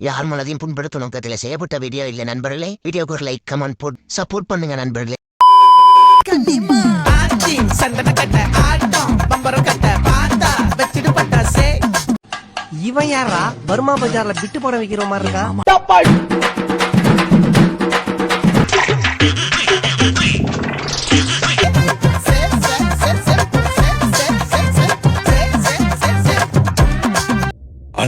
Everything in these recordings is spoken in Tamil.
யார் மனதையும் புண்படுத்தும் நோக்கத்தில் செய்யப்பட்ட வீடியோ இல்லை நண்பர்களே. வீடியோக்கு ஒரு லைக் கமெண்ட் போட் சப்போர்ட் பண்ணுங்க நண்பர்களே. இவன் யாரா? பர்மா பஜார்ல பிட்டு படம் வைக்கிற மாதிரி இருக்கா?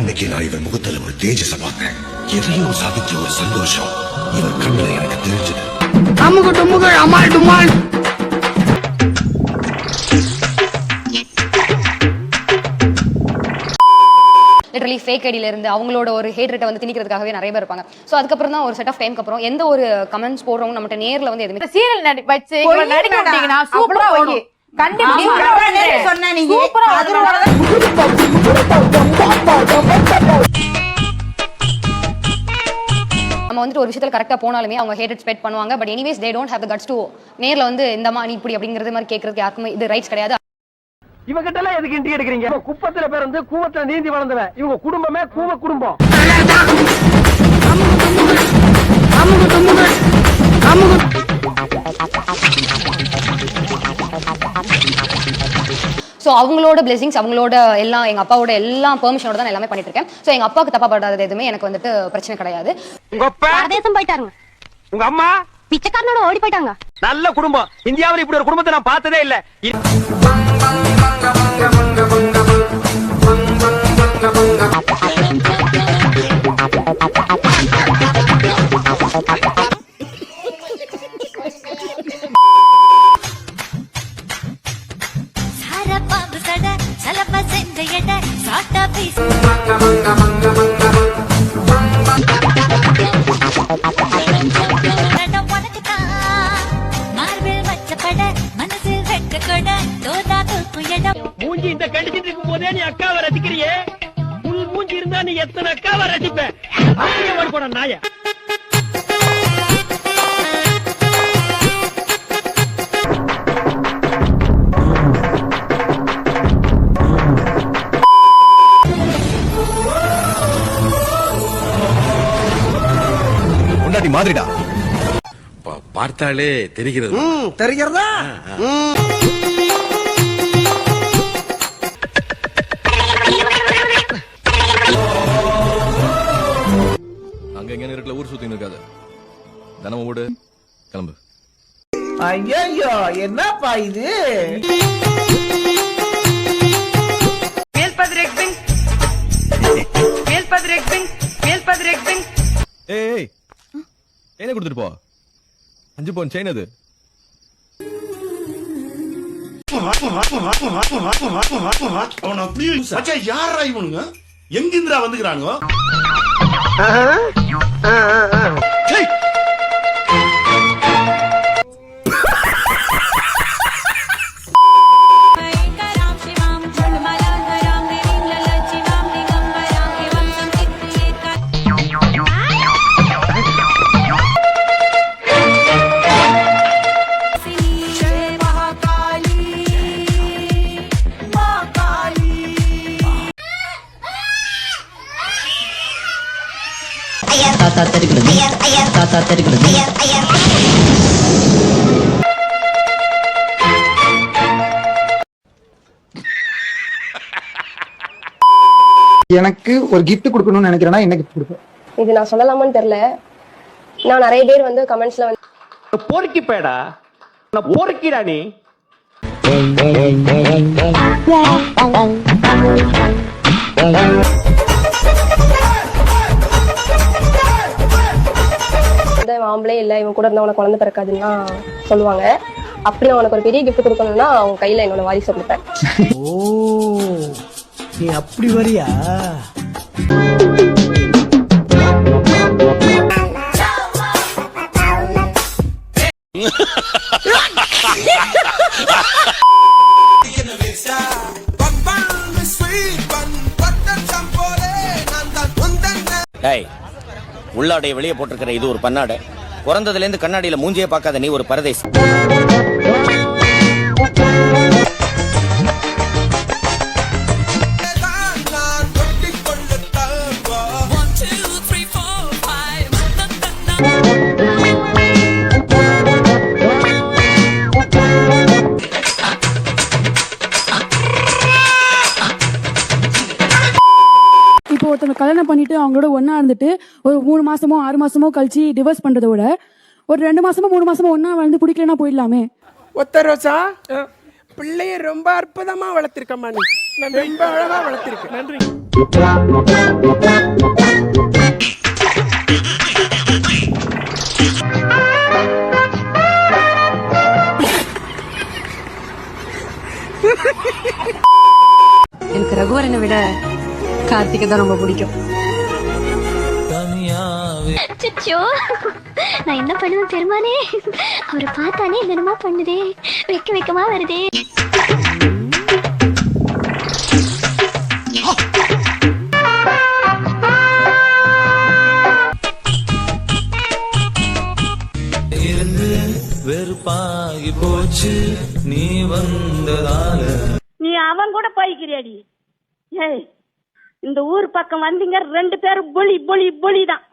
அன்னைக்கு நான் இவன் முகத்துல ஒரு தேஜஸ பார்த்தேன். எதையோ சாதிச்ச ஒரு சந்தோஷம். இவன் கண்ணுல எனக்கு தெரிஞ்சது. லிட்டரலி ஃபேக் ஐடியில இருந்து அவங்களோட ஒரு ஹேட் ரேட்டை வந்து திணிக்கிறதுக்காகவே நிறைய பேர் இருப்பாங்க. ஸோ அதுக்கப்புறம் தான் ஒரு செட் ஆஃப் டைம்க்கு அப்புறம் எந்த ஒரு கமெண்ட்ஸ் போடுறவங்க நம்மகிட்ட நேர்ல வந்து எதுவுமே சீரியல் நடி வச்சு நடிக்க விட்டீங்கன்னா சூப்பரா நம்ம வந்துட்டு ஒரு விஷயத்துல கரெக்டா போனாலுமே அவங்க ஹேட் ஸ்பெட் பண்ணுவாங்க. But anyways they don't have the guts to நேர்ல வந்து இந்த மாதிரி இப்படி அப்படிங்கிறது மாதிரி கேட்கறதுக்கு யாருக்குமே இது ரைட்ஸ் கிடையாது. இவகிட்ட எல்லாம் எதுக்கு இன்டி எடுக்கிறீங்க? குப்பத்துல பேர் வந்து கூவத்துல நீந்தி வளர்ந்தவன் இவங்க குடும்பமே கூவ குடும்பம். ஸோ அவங்களோட பிளெஸிங்ஸ் அவங்களோட எல்லாம் எங்க அப்பாவோட எல்லா பெர்மிஷனோட தான் எல்லாமே பண்ணிட்டு இருக்கேன் ஸோ எங்க அப்பாவுக்கு தப்பா படாதது எதுவுமே எனக்கு வந்துட்டு பிரச்சனை கிடையாது. உங்க அப்பா? பரதேசம் போயிட்டாருங்க. உங்க அம்மா? பிச்சைக்காரனோட ஓடி போயிட்டாங்க. நல்ல குடும்பம். இந்தியாவுல இப்படி ஒரு குடும்பத்தை நான் பார்த்ததே இல்ல. சாரப்பாம்பு மூஞ்சி இந்த கடிச்சிட்டு இருக்கும் போதே நீ அக்காவை ரசிக்கிறியே? உன் மூஞ்சி இருந்தா நீ எத்தனை அக்காவை ரசிப்ப? மாதிரிடா. பார்த்தாலே தெரிகிறது. தெரிகிறதா? அங்க எங்க இருக்கல ஊர் சுத்தி இருக்காது. தினமும் ஓடு கிளம்பு. ஐயோ என்னப்பா இது? ஏய் ஏய் என்ன கொடுத்துட்டு போ. அஞ்சு பவுன் செயின் அது. அவன் அப்படியே மச்சான் யாரா இவனுங்க? எங்கிந்திரா வந்துக்கிறானுங்க? எனக்கு ஒரு gift கொடுக்கணும்னு நினைக்கிறேன்னா என்ன gift கொடுப்பேன்? இது நான் சொல்லலாமான்னு தெரியல. நான் நிறைய பேர் வந்து கமெண்ட்ஸ்ல வந்து பொறுக்கி பேடா நான் பொறுக்கிடா நீ. வந்து இவன் ஆம்பளே இல்லை இவன் கூட இருந்தா உனக்கு குழந்தை பிறக்காதுன்னா சொல்லுவாங்க. அப்படி நான் உனக்கு ஒரு பெரிய gift கொடுக்கணும்னா அவங்க கையில என்னோட வாரிசை கொடுப்பேன் ஓ நீ அப்படி வரியா? டேய் உள்ளாடைய வெளியே போட்டிருக்கிற இது ஒரு பன்னாடை. பிறந்ததுலேருந்து கண்ணாடியில் மூஞ்சியே பார்க்காத நீ ஒரு பரதேசி. கல்யாணம் பண்ணிட்டு அவங்களோட ஒண்ணா இருந்துட்டு ஒரு மூணு மாசமோ ஆறு மாசமோ கழிச்சு டிவோர்ஸ் பண்றதை விட ஒரு ரெண்டு மாசமோ மூணு மாசமோ ஒண்ணா வந்து பிடிக்கலனா போயிடலாமே. ஒத்த ரோசா? பிள்ளைய ரொம்ப அற்புதமா வளர்த்திருக்கம்மா நீ. ரொம்ப அழகா வளர்த்திருக்க. நன்றி. எனக்கு ரகுவரனை விட கார்த்திகை தான் ரொம்ப பிடிக்கும். அச்சோ நான் என்ன பண்ணுவேன் பெருமானே அவரை பார்த்தானே என்னென்னமா பண்ணுதே. வெக்க வெக்கமா வருதே. இந்த ஊர் பக்கம் வந்தீங்க ரெண்டு பேரும் பொலி பொலி பொலி தான்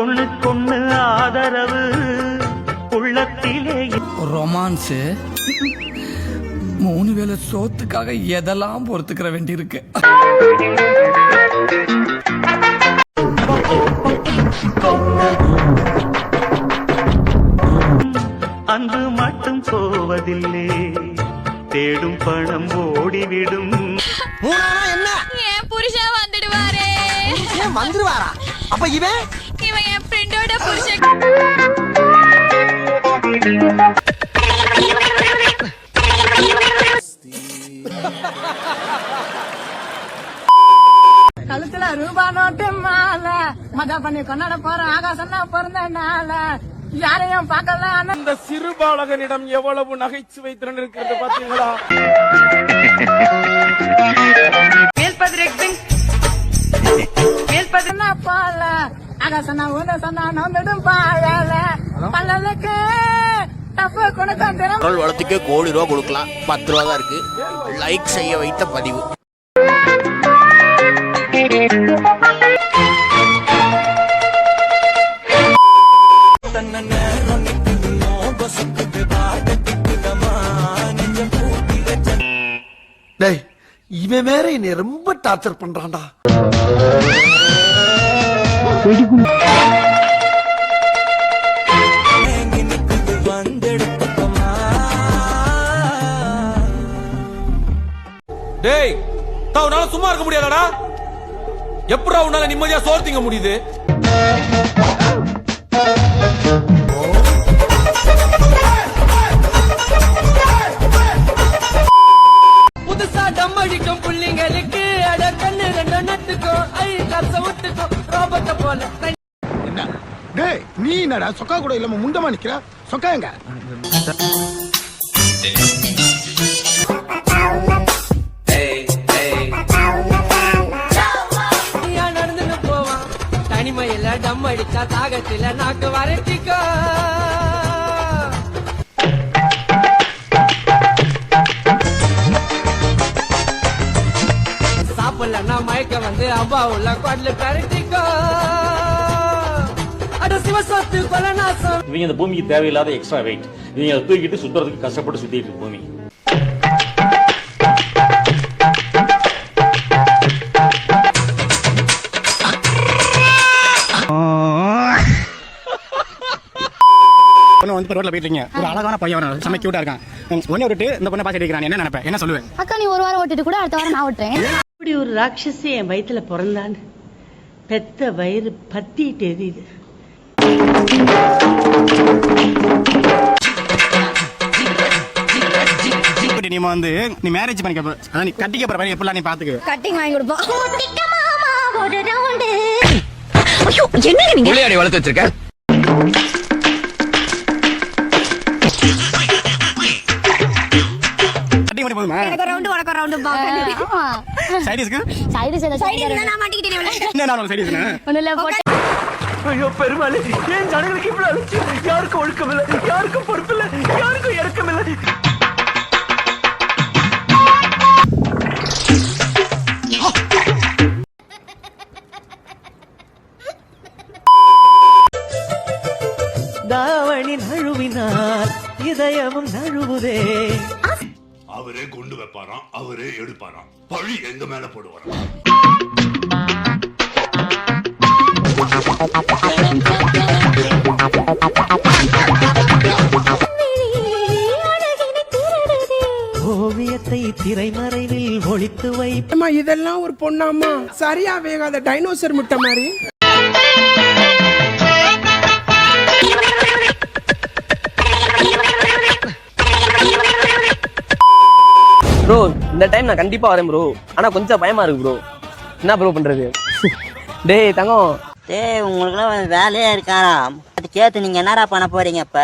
ஒண்ணுக்கொண்ணு ஆதரவு உள்ளத்திலே ரொமான்ஸ். மூணு வேளை சோத்துக்காக எதெல்லாம் பொறுத்துக்கிற வேண்டியிருக்கு? அப்ப இவன்? இவன் என் ஃப்ரெண்டோட புருஷன். கழுத்துல ரூபா நோட்டு மால. மஜா பண்ணி கொண்டாட போற ஆகாசம்னா பிறந்த நாள யாரையும் பார்க்கல. இந்த சிறு பாலகனிடம் எவ்வளவு நகைச்சுவை திறன் இருக்கிறது பாத்தீங்களா? மேல்பதினா பால ஆகாசம்னா ஊத சொன்னா நொந்துடும் பாயல. பல்லலுக்கு குரல் வளத்துக்கு கோடி ரூபா கொடுக்கலாம். பத்து ரூபா தான் இருக்கு. லைக் செய்ய வைத்த பதிவு. இவன் வேற என்னை ரொம்ப டார்ச்சர் பண்றான்டா. டேய் தான் உன்னால சும்மா இருக்க முடியாதாடா? எப்படா உன்னால நிம்மதியா சோறு முடியுது? என்னடா சொக்கா கூட இல்லாம முண்டமா நிக்கிற? சொக்கா எங்க? நடந்துன்னு போவான் தனிமையில டம் அடிச்சா தாகத்தில நாக்கு வறட்டிக்கோ சாப்பிடலன்னா மயக்க வந்து அப்பா உள்ள கொடல பரட்டிக்கோ. சிவசத்து கொலநாசம் இவங்க இந்த பூமிக்கு தேவையில்லாத எக்ஸ்ட்ரா வெயிட் இவங்க அதை தூக்கிட்டு சுத்துறதுக்கு கஷ்டப்பட்டு சுத்திட்டு இருக்கு பூமி. வந்து ரோட்ல போயிட்டு இருக்கீங்க. ஒரு அழகான பையன் செம்ம கியூட்டா இருக்கான். ஒன்னே விட்டு இந்த பொண்ணை பாத்து அடிக்கிறான் என்ன நினைப்பேன் என்ன சொல்லுவேன் அக்கா நீ ஒரு வாரம் ஓட்டிட்டு கூட அடுத்த வாரம் நான் ஓட்டுறேன். இப்படி ஒரு ராட்சசி என் வயித்துல பிறந்தான்னு. பெத்த வயிறு பத்திட்டு எரியுது. நீ வந்து நீ மேரேஜ் பண்ணிக்க போற. அதான் நீ கட்டிக்க போற எப்படிலாம் நீ பாத்துக்க? கட்டிங் வாங்கி கொடுப்போம். ஒரு ரவுண்டு புள்ளையாடி வளர்த்து வச்சிருக்க. சைடிஸ்க்கு சைடு சைடு சைடு நான் மாட்டிக்கிட்டேன் என்ன நான் சைடிஸ்னா ஒண்ணு இல்ல ஐயோ பெருமாளே ஏன் ஜனங்களுக்கு இவ்வளவு அலட்சியம் யாருக்கும் ஒழுக்கம் இல்லை யாருக்கும் பொறுப்பு இல்லை யாருக்கும் இறக்கம் இல்லை தாவணி நழுவினால் இதயமும் நழுவுதே. அவரே குண்டு வைப்பாராம் அவரே எடுப்பாராம். பழி எங்க மேல போடுவாராம்? ஓவியத்தை திரைமறைவில் ஒழித்து வை. அம்மா இதெல்லாம் ஒரு பொண்ணாம்மா. சரியா வேகாத டைனோசர் முட்டை மாதிரி. ப்ரோ இந்த டைம் நான் கண்டிப்பா வரேன் ப்ரோ ஆனா கொஞ்சம் பயமா இருக்கு ப்ரோ என்ன ப்ரோ பண்றது? டேய் தங்கம். டேய் உங்களுக்குலாம் வேலையே இருக்காராம் அது கேட்டு நீங்க என்னடா பண்ண போறீங்க இப்ப?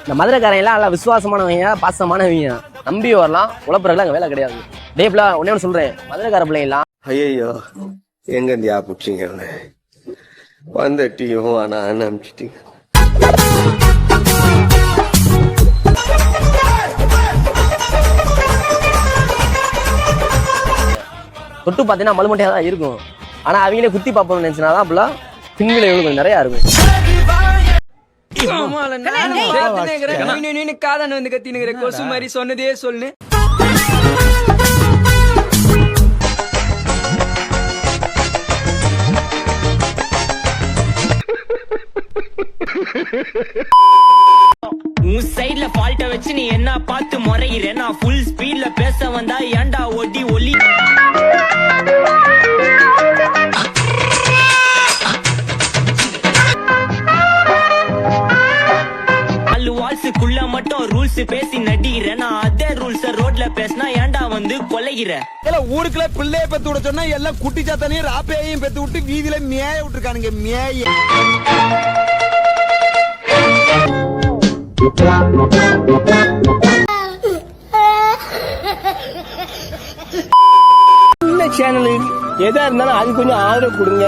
இந்த மதுரைக்காரன் எல்லாம் நல்லா விசுவாசமானவங்க பாசமானவங்க. நம்பி வரலாம் உழப்புறதுலாம் அங்கே வேலை கிடையாது. டே பிள்ளை ஒன்னே ஒன்று சொல்றேன். மதுரைக்கார பிள்ளைங்க எல்லாம் ஐயோ எங்க இந்தியா புடிச்சிங்க வந்த டீயும் ஆனா அனுப்பிச்சிட்டீங்க. தொட்டு பார்த்தீங்கன்னா மலுமட்டையாக தான் இருக்கும். ஆனா அவங்களே குத்தி பார்ப்போம்னு நினைச்சுனா தான் அப்படிலாம் கொஞ்சம் நிறையா இருக்கும் காதன் வந்து கத்தினுங்கிற கொசு மாதிரி சொன்னதே சொல்லு. உன் சைடுல ஃபால்ட்ட வச்சு நீ என்ன பார்த்து முறையிற? நான் ஃபுல் ஸ்பீட்ல பேச வந்தா ஏன்டா ஒடி ஒலி ரூல்ஸ் பேசி நடிகிற. நான் அதே ரூல்ஸ் ரோட்ல பேசினா ஏன்டா வந்து கொலைகிற? ஊருக்குள்ள பிள்ளைய பெத்து விட சொன்னா எல்லாம் குட்டி சாத்தானையும் ராப்பையையும் பெத்து விட்டு வீதியில மேய விட்டுருக்கானுங்க மேய. சேனல் எதா இருந்தாலும் அது கொஞ்சம் ஆதரவு கொடுங்க.